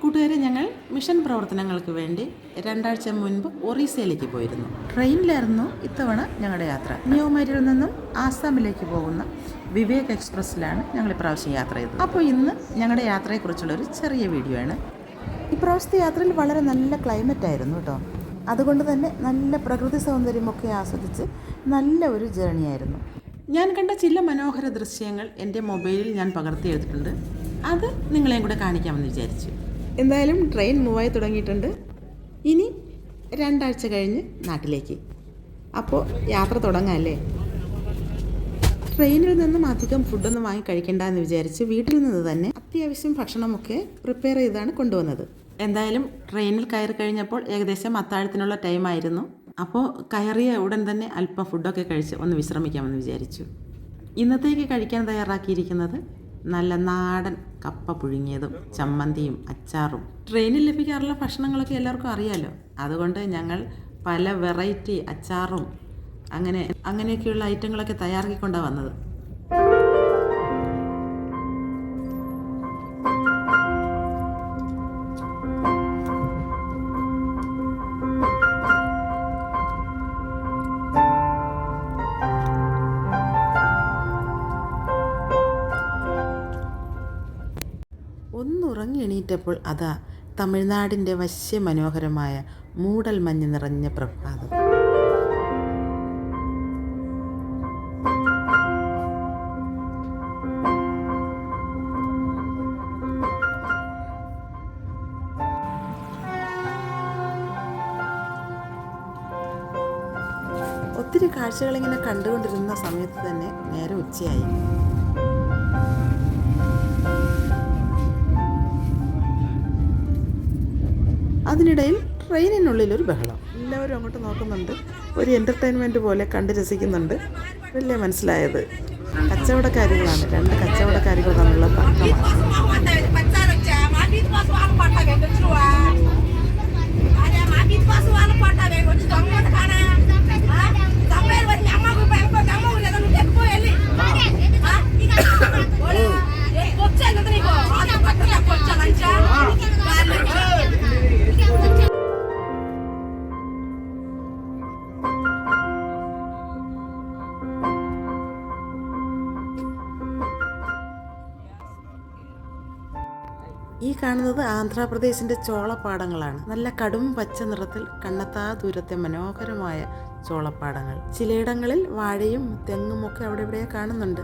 കൂട്ടുകാരെ ഞങ്ങൾ മിഷൻ പ്രവർത്തനങ്ങൾക്ക് വേണ്ടി രണ്ടാഴ്ച മുൻപ് ഒറീസയിലേക്ക് പോയിരുന്നു. ട്രെയിനിലായിരുന്നു ഇത്തവണ ഞങ്ങളുടെ യാത്ര. ന്യൂമാരിയിൽ നിന്നും ആസാമിലേക്ക് പോകുന്ന വിവേക് എക്സ്പ്രസ്സിലാണ് ഞങ്ങൾ ഇപ്രാവശ്യം യാത്ര ചെയ്തത്. അപ്പോൾ ഇന്ന് ഞങ്ങളുടെ യാത്രയെക്കുറിച്ചുള്ള ഒരു ചെറിയ വീഡിയോ ആണ് ഇപ്രാവശ്യത്തെ യാത്രയിൽ വളരെ നല്ല ക്ലൈമറ്റ് ആയിരുന്നു കേട്ടോ. അതുകൊണ്ട് തന്നെ നല്ല പ്രകൃതി സൗന്ദര്യമൊക്കെ ആസ്വദിച്ച് നല്ല ഒരു ജേണി ആയിരുന്നു. ഞാൻ കണ്ട ചില മനോഹര ദൃശ്യങ്ങൾ എന്റെ മൊബൈലിൽ ഞാൻ പകർത്തിയെടുത്തിട്ടുണ്ട് അത് നിങ്ങളെയും കൂടെ കാണിക്കാമെന്ന് വിചാരിച്ചു. എന്തായാലും ട്രെയിൻ മൂവായി തുടങ്ങിയിട്ടുണ്ട്. ഇനി രണ്ടാഴ്ച കഴിഞ്ഞ് നാട്ടിലേക്ക്. അപ്പോൾ യാത്ര തുടങ്ങാല്ലേ? ട്രെയിനിൽ നിന്നും അധികം ഫുഡൊന്നും വാങ്ങി കഴിക്കണ്ട എന്ന് വിചാരിച്ച് വീട്ടിൽ നിന്ന് തന്നെ അത്യാവശ്യം ഭക്ഷണമൊക്കെ പ്രിപ്പയർ ചെയ്താണ് കൊണ്ടുവന്നത്. എന്തായാലും ട്രെയിനിൽ കയറി കഴിഞ്ഞപ്പോൾ ഏകദേശം അത്താഴത്തിനുള്ള ടൈമായിരുന്നു അപ്പോൾ കയറിയ ഉടൻ തന്നെ അല്പം ഫുഡൊക്കെ കഴിച്ച് ഒന്ന് വിശ്രമിക്കാമെന്ന് വിചാരിച്ചു. ഇന്നത്തേക്ക് കഴിക്കാൻ തയ്യാറാക്കിയിരിക്കുന്നത് നല്ല നാടൻ കപ്പ പുഴുങ്ങിയതും ചമ്മന്തിയും അച്ചാറും. ട്രെയിനിൽ ലഭിക്കാറുള്ള ഭക്ഷണങ്ങളൊക്കെ എല്ലാവർക്കും അറിയാലോ? അതുകൊണ്ട് ഞങ്ങൾ പല വെറൈറ്റി അച്ചാറും അങ്ങനെ അങ്ങനെയൊക്കെയുള്ള ഐറ്റങ്ങളൊക്കെ തയ്യാറാക്കിക്കൊണ്ടാണ് വന്നത്. എണീറ്റപ്പോൾ അതാ തമിഴ്നാടിന്റെ വശ്യ മനോഹരമായ മൂടൽ മഞ്ഞ് നിറഞ്ഞ പ്രഭാതം. ഒത്തിരി കാഴ്ചകളിങ്ങനെ കണ്ടുകൊണ്ടിരുന്ന സമയത്ത് തന്നെ നേരെ ഉച്ചയായി. അതിനിടയിൽ ട്രെയിനിനുള്ളിൽ ഒരു ബഹളം. എല്ലാവരും അങ്ങോട്ട് നോക്കുന്നുണ്ട്. ഒരു എന്റർടൈൻമെന്റ് പോലെ കണ്ട് രസിക്കുന്നുണ്ട്. വലിയ മനസ്സിലായത്. കച്ചവടക്കാരികളാണ്. രണ്ട് കച്ചവടക്കാരികൾ തമ്മിലുള്ള തർക്കമാണ് കാണുന്നത് ആന്ധ്രാപ്രദേശിന്റെ ചോളപ്പാടങ്ങളാണ്. നല്ല കടും പച്ച നിറത്തിൽ കണ്ണത്താ ദൂരത്തെ മനോഹരമായ ചോളപ്പാടങ്ങൾ. ചിലയിടങ്ങളിൽ വാഴയും തെങ്ങും ഒക്കെ അവിടെ ഇവിടെ കാണുന്നുണ്ട്.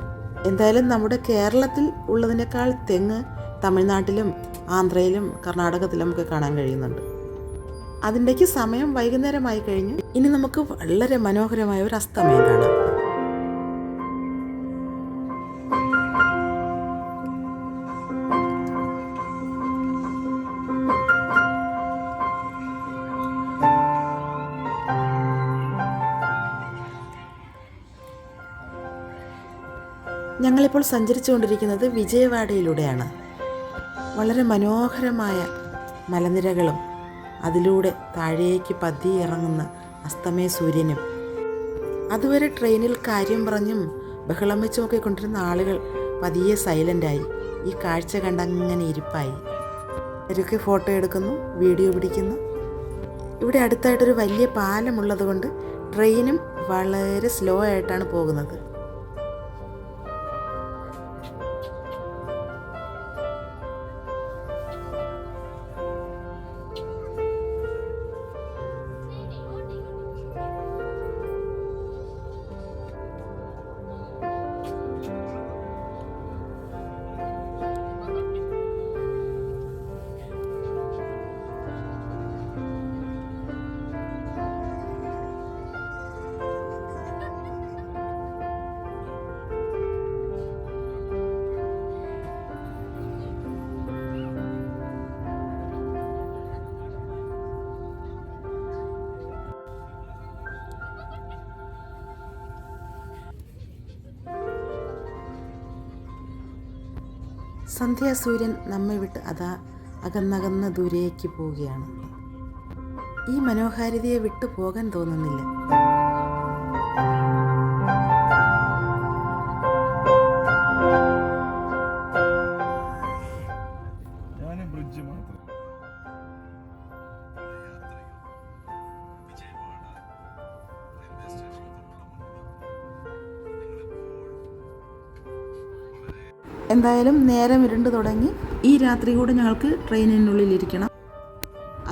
എന്തായാലും നമ്മുടെ കേരളത്തിൽ ഉള്ളതിനേക്കാൾ തെങ്ങ് തമിഴ്നാട്ടിലും ആന്ധ്രയിലും കർണാടകത്തിലും ഒക്കെ കാണാൻ കഴിയുന്നുണ്ട്. അതിന്റെക്ക് സമയം വൈകുന്നേരമായി കഴിഞ്ഞു. ഇനി നമുക്ക് വളരെ മനോഹരമായ ഒരു അസ്തമയം കാണാം. ഞങ്ങളിപ്പോൾ സഞ്ചരിച്ചുകൊണ്ടിരിക്കുന്നത് വിജയവാഡയിലൂടെയാണ്. വളരെ മനോഹരമായ മലനിരകളും അതിലൂടെ താഴേക്ക് പതിയിറങ്ങുന്ന അസ്തമയ സൂര്യനും. അതുവരെ ട്രെയിനിൽ കാര്യം പറഞ്ഞും ബഹളം വെച്ചുമൊക്കെ കൊണ്ടിരുന്ന ആളുകൾ പതിയെ സൈലന്റായി ഈ കാഴ്ച കണ്ടങ്ങനെ ഇരിപ്പായി. അവരൊക്കെ ഫോട്ടോ എടുക്കുന്നു വീഡിയോ പിടിക്കുന്നു. ഇവിടെ അടുത്തായിട്ടൊരു വലിയ പാലമുള്ളതുകൊണ്ട് ട്രെയിനും വളരെ സ്ലോ ആയിട്ടാണ് പോകുന്നത്. സന്ധ്യാസൂര്യൻ നമ്മെ വിട്ട് അതാ അകന്നകന്ന് ദൂരേക്ക് പോവുകയാണ്. ഈ മനോഹാരിതയെ വിട്ടു പോകാൻ തോന്നുന്നില്ല. എന്തായാലും നേരം ഇരുണ്ട് തുടങ്ങി ഈ രാത്രി കൂടെ ഞങ്ങൾക്ക് ട്രെയിനിനുള്ളിൽ ഇരിക്കണം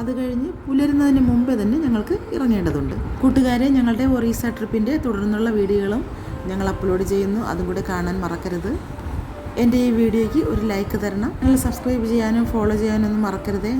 അത് കഴിഞ്ഞ് പുലരുന്നതിന് മുമ്പേ തന്നെ ഞങ്ങൾക്ക് ഇറങ്ങേണ്ടതുണ്ട്. കൂട്ടുകാരെ ഞങ്ങളുടെ ഒറീസ ട്രിപ്പിന്റെ തുടർന്നുള്ള വീഡിയോകളും ഞങ്ങൾ അപ്ലോഡ് ചെയ്യുന്നു. അതും കൂടെ കാണാൻ മറക്കരുത്. എന്റെ ഈ വീഡിയോയ്ക്ക് ഒരു ലൈക്ക് തരണം. നിങ്ങൾ സബ്സ്ക്രൈബ് ചെയ്യാനും ഫോളോ ചെയ്യാനും ഒന്നും മറക്കരുതേ.